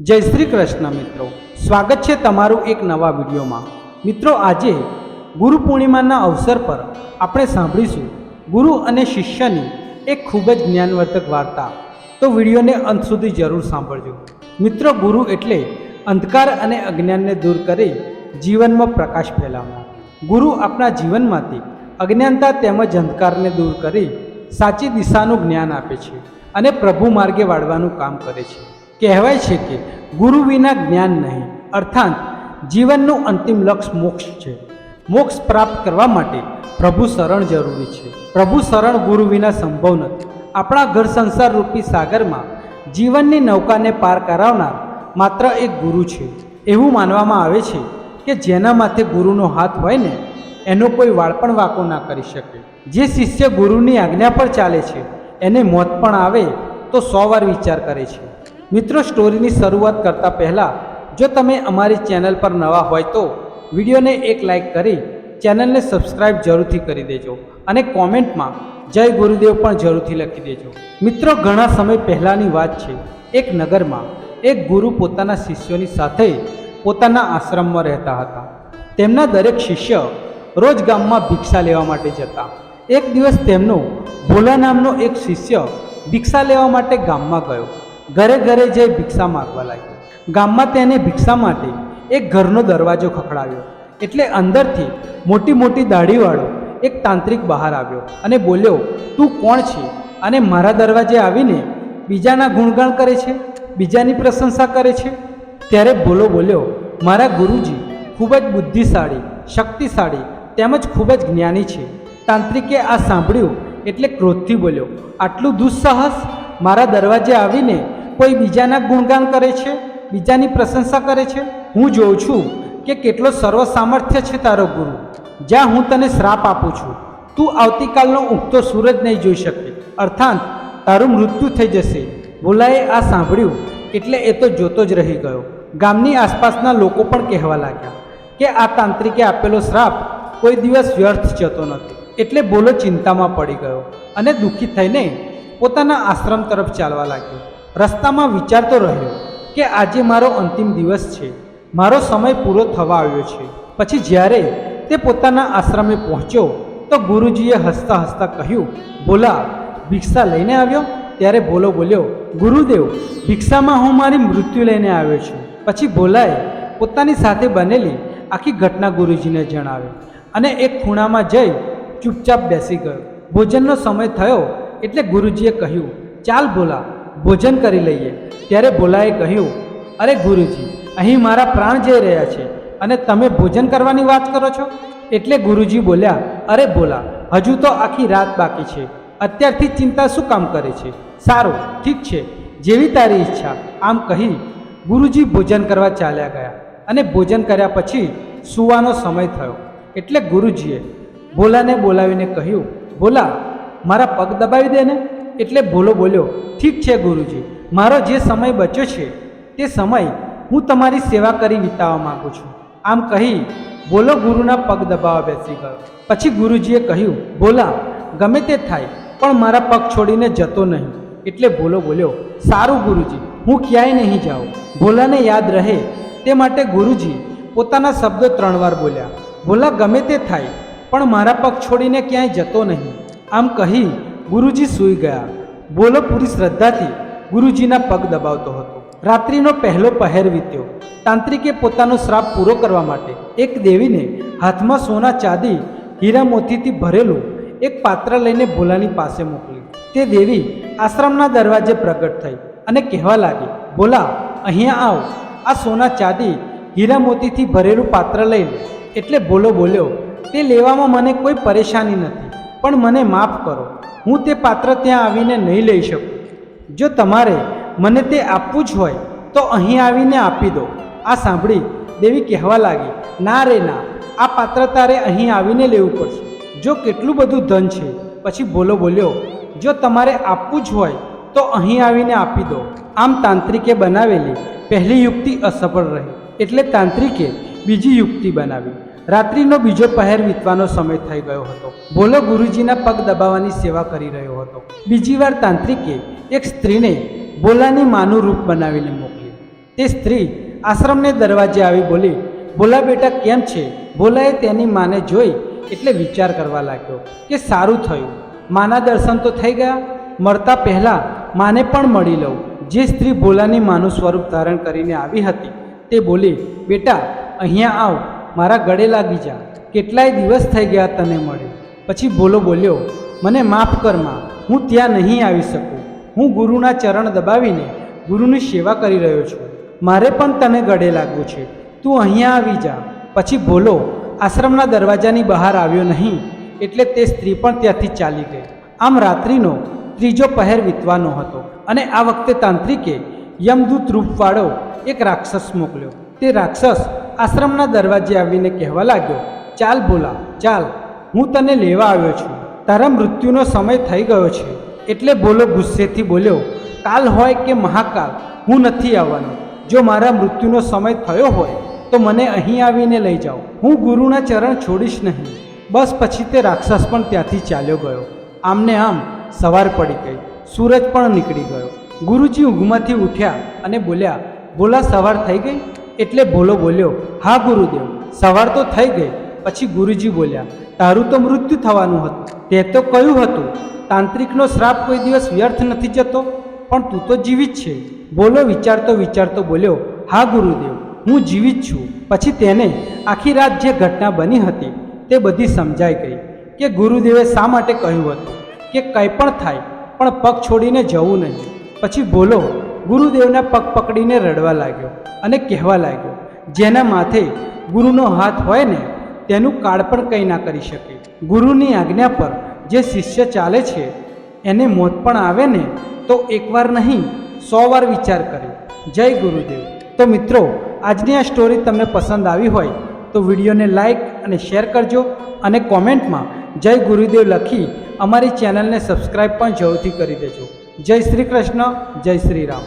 જય શ્રી કૃષ્ણ મિત્રો. સ્વાગત છે તમારું એક નવા વિડીયોમાં. મિત્રો, આજે ગુરુ પૂર્ણિમાના અવસર પર આપણે સાંભળીશું ગુરુ અને શિષ્યની એક ખૂબ જ જ્ઞાનવર્ધક વાર્તા. તો વિડીયોને અંત સુધી જરૂર સાંભળજો. મિત્રો, ગુરુ એટલે અંધકાર અને અજ્ઞાનને દૂર કરી જીવનમાં પ્રકાશ ફેલાવનાર. ગુરુ આપણા જીવનમાંથી અજ્ઞાનતા તેમજ અંધકારને દૂર કરી સાચી દિશાનું જ્ઞાન આપે છે અને પ્રભુ માર્ગે વાળવાનું કામ કરે છે. કહેવાય છે કે ગુરુ વિના જ્ઞાન નહીં. અર્થાત, જીવનનું અંતિમ લક્ષ્ય મોક્ષ છે. મોક્ષ પ્રાપ્ત કરવા માટે પ્રભુ શરણ જરૂરી છે. પ્રભુ શરણ ગુરુ વિના સંભવ નથી. આપણા ઘર સંસાર રૂપી સાગરમાં જીવનની નૌકાને પાર કરાવનાર માત્ર એક ગુરુ છે. એવું માનવામાં આવે છે કે જેના માથે ગુરુનો હાથ હોય ને, એનો કોઈ વાળ પણ વાંકો ના કરી શકે. જે શિષ્ય ગુરુની આજ્ઞા પર ચાલે છે, એને મોત પણ આવે તો સો વાર વિચાર કરે છે. મિત્રો સ્ટોરીની શરૂઆત કરતાં પહેલાં, જો તમે અમારી ચેનલ પર નવા હોય તો વિડીયોને એક લાઈક કરી ચેનલને સબસ્ક્રાઇબ જરૂરથી કરી દેજો અને કોમેન્ટમાં જય ગુરુદેવ પણ જરૂરથી લખી દેજો. મિત્રો, ઘણા સમય પહેલાંની વાત છે, એક નગરમાં એક ગુરુ પોતાના શિષ્યોની સાથે પોતાના આશ્રમમાં રહેતા હતા. તેમના દરેક શિષ્ય રોજ ગામમાં ભિક્ષા લેવા માટે જતા. એક દિવસ તેમનો ભોલા નામનો એક શિષ્ય ભિક્ષા લેવા માટે ગામમાં ગયો. ઘરે ઘરે જઈ ભિક્ષા માગવા લાગ્યો. ગામમાં તેને ભિક્ષા માટે એક ઘરનો દરવાજો ખખડાવ્યો. એટલે અંદરથી મોટી મોટી દાઢીવાળો એક તાંત્રિક બહાર આવ્યો અને બોલ્યો, તું કોણ છે અને મારા દરવાજે આવીને બીજાના ગુણગાન કરે છે? બીજાની પ્રશંસા કરે છે? ત્યારે ભોલો બોલ્યો, મારા ગુરુજી ખૂબ જ બુદ્ધિશાળી, શક્તિશાળી તેમજ ખૂબ જ જ્ઞાની છે. તાંત્રિકે આ સાંભળ્યું એટલે ક્રોધથી બોલ્યો, આટલું દુસ્સાહસ મારા દરવાજે આવીને કોઈ બીજાના ગુણગાન કરે છે, બીજાની પ્રશંસા કરે છે? હું જોઉં છું કે કેટલો સર્વ સામર્થ્ય છે તારો ગુરુ. જ્યાં હું તને શ્રાપ આપું છું. તું આવતીકાલનો ઉગતો સૂરજ નહીં જોઈ શકે. અર્થાત, તારું મૃત્યુ થઈ જશે. ભોલાએ આ સાંભળ્યું એટલે એ તો જોતો જ રહી ગયો. ગામની આસપાસના લોકો પણ કહેવા લાગ્યા કે આ તાંત્રિકે આપેલો શ્રાપ કોઈ દિવસ વ્યર્થ જતો નથી. એટલે બોલો ચિંતામાં પડી ગયો અને દુઃખી થઈને પોતાના આશ્રમ તરફ ચાલવા લાગ્યો. રસ્તામાં વિચારતો રહ્યો કે આજે મારો અંતિમ દિવસ છે. મારો સમય પૂરો થવા આવ્યો છે. પછી જ્યારે તે પોતાના આશ્રમે પહોંચ્યો, તો ગુરુજીએ હસતા હસતા કહ્યું, બોલા, ભિક્ષા લઈને આવ્યો? ત્યારે બોલો બોલ્યો, ગુરુદેવ, ભિક્ષામાં હું મારી મૃત્યુ લઈને આવ્યો છું. પછી બોલાએ પોતાની સાથે બનેલી આખી ઘટના ગુરુજીને જણાવી અને એક ખૂણામાં જઈ ચૂપચાપ બેસી ગયો. ભોજનનો સમય થયો એટલે ગુરુજીએ કહ્યું, ચાલ બોલા ભોજન કરી લઈએ. ત્યારે ભોલાએ કહ્યું, અરે ગુરુજી, અહીં મારા પ્રાણ જઈ રહ્યા છે અને તમે ભોજન કરવાની વાત કરો છો? એટલે ગુરુજી બોલ્યા, અરે બોલા, હજુ તો આખી રાત બાકી છે. અત્યારથી ચિંતા શું કામ કરે છે? સારું, ઠીક છે, જેવી તારી ઈચ્છા. આમ કહી ગુરુજી ભોજન કરવા ચાલ્યા ગયા અને ભોજન કર્યા પછી સૂવાનો સમય થયો. એટલે ગુરુજીએ ભોલાને બોલાવીને કહ્યું ભોલા મારા પગ દબાવી દે ને. એટલે ભોલો બોલ્યો, ઠીક છે ગુરુજી, મારો જે સમય બચ્યો છે, તે સમય હું તમારી સેવા કરી વિતાવવા માગું છું. આમ કહી બોલો ગુરુના પગ દબાવવા બેસી ગયો. પછી ગુરુજીએ કહ્યું બોલા ગમે તે થાય, પણ મારા પગ છોડીને જતો નહીં. એટલે ભોલો બોલ્યો, સારું ગુરુજી, હું ક્યાંય નહીં જાઉં. ભોલાને યાદ રહે. તે માટે ગુરુજી પોતાના શબ્દો ત્રણ વાર બોલ્યા, ભોલા, ગમે તે થાય, પણ મારા પગ છોડીને ક્યાંય જતો નહીં. આમ કહી ગુરુજી સૂઈ ગયા. બોલો પૂરી શ્રદ્ધાથી ગુરુજીના પગ દબાવતો હતો. રાત્રિનો પહેલો પહેર વીત્યો. તાંત્રિકે પોતાનો શ્રાપ પૂરો કરવા માટે એક દેવીને હાથમાં સોના ચાંદી હીરા મોતીથી ભરેલું એક પાત્ર લઈને ભોલાની પાસે મોકલી. તે દેવી આશ્રમના દરવાજે પ્રગટ થઈ અને કહેવા લાગી, ભોલા, અહીંયા આવ. આ સોના ચાંદી હીરા મોતીથી ભરેલું પાત્ર લઈ એટલે ભોલો બોલ્યો, તે લેવામાં મને કોઈ પરેશાની નથી, પણ મને માફ કરો. હું તે પાત્ર ત્યાં આવીને નહીં લઈ શકું. જો તમારે મને તે આપવું જ હોય, તો અહીં આવીને આપી દો. આ સાંભળી દેવી કહેવા લાગી, ના રે ના, આ પાત્ર તારે અહીં આવીને લેવું પડશે. જો કેટલું બધું ધન છે. પછી બોલો બોલ્યો, જો તમારે આપવું જ હોય, તો અહીં આવીને આપી દો. આમ તાંત્રિકે બનાવેલી પહેલી યુક્તિ અસફળ રહી. એટલે તાંત્રિકે બીજી યુક્તિ બનાવી. રાત્રિનો બીજો પહેર વીતવાનો સમય થઈ ગયો હતો. બોલો ગુરુજીના પગ દબાવવાની સેવા કરી રહ્યો હતો. બીજી વાર તાંત્રિકે એક સ્ત્રીને બોલાની માનું રૂપ બનાવીને મોકલી તે સ્ત્રી આશ્રમને દરવાજે આવી બોલી, ભોલા બેટા, કેમ છે? ભોલાએ તેની માને જોઈ એટલે વિચાર કરવા લાગ્યો કે સારું થયું. માના દર્શન તો થઈ ગયા. મળતા પહેલાં માને પણ મળી લઉં. જે સ્ત્રી ભોલાની માનું સ્વરૂપ ધારણ કરીને આવી હતી, તે બોલી, બેટા, અહીંયા આવ. મારા ગળે લાગી જા. કેટલાય દિવસ થઈ ગયા તને મળ્યો. પછી ભોલો બોલ્યો, મને માફ કરમાં, હું ત્યાં નહીં આવી શકું. હું ગુરુના ચરણ દબાવીને ગુરુની સેવા કરી રહ્યો છું. મારે પણ તને ગળે લાગવું છે. તું અહીંયા આવી જા. પછી ભોલો, આશ્રમના દરવાજાની બહાર આવ્યો નહીં, એટલે તે સ્ત્રી પણ ત્યાંથી ચાલી ગઈ. આમ રાત્રિનો ત્રીજો પહેર વીતવાનો હતો અને આ વખતે તાંત્રિકે યમદૂત રૂપવાળો એક રાક્ષસ મોકલ્યો. તે રાક્ષસ આશ્રમના દરવાજે આવીને કહેવા લાગ્યો, ચાલ ભોલા, ચાલ, હું તને લેવા આવ્યો છું. તારા મૃત્યુનો સમય થઈ ગયો છે. એટલે ભોલો ગુસ્સેથી બોલ્યો, કાલ હોય કે મહાકાલ, હું નથી આવવાનો. જો મારા મૃત્યુનો સમય થયો હોય, તો મને અહીં આવીને લઈ જાઓ. હું ગુરુના ચરણ છોડીશ નહીં. બસ પછી તે રાક્ષસ પણ ત્યાંથી ચાલ્યો ગયો. આમને આમ સવાર પડી ગઈ. સૂરજ પણ નીકળી ગયો. ગુરુજી ઊંઘમાંથી ઉઠ્યા અને બોલ્યા બોલા સવાર થઈ ગઈ? એટલે ભોલો બોલ્યો, હા ગુરુદેવ, સવાર તો થઈ ગઈ. પછી ગુરુજી બોલ્યા, તારું તો મૃત્યુ થવાનું હતું. તે તો કહ્યું હતું? તાંત્રિકનો શ્રાપ કોઈ દિવસ વ્યર્થ નથી જતો? પણ તું તો જીવિત છે. બોલો વિચારતો વિચારતો બોલ્યો, હા ગુરુદેવ, હું જીવિત છું. પછી તેને આખી રાત જે ઘટના બની હતી તે બધી સમજાઈ ગઈ કે ગુરુદેવે શા માટે કહ્યું હતું? કે કંઈ પણ થાય, પણ પગ છોડીને જવું નહીં. પછી બોલો ગુરુદેવના પગ પકડીને રડવા લાગ્યો અને કહેવા લાગ્યો, જેના માથે ગુરુનો હાથ હોય ને, તેનું કાળ પણ કંઈ ના કરી શકે. ગુરુની આજ્ઞા પર જે શિષ્ય ચાલે છે, એને મોત પણ આવે ને, તો એકવાર નહીં, સો વાર વિચાર કરે જય ગુરુદેવ. તો મિત્રો, આજની આ સ્ટોરી તમને પસંદ આવી હોય, તો વિડીયોને લાઈક અને શેર કરજો અને કોમેન્ટમાં જય ગુરુદેવ લખી અમારી ચેનલને સબસ્ક્રાઈબ પણ જરૂરથી કરી દેજો. જય શ્રી કૃષ્ણ, જય શ્રી રામ.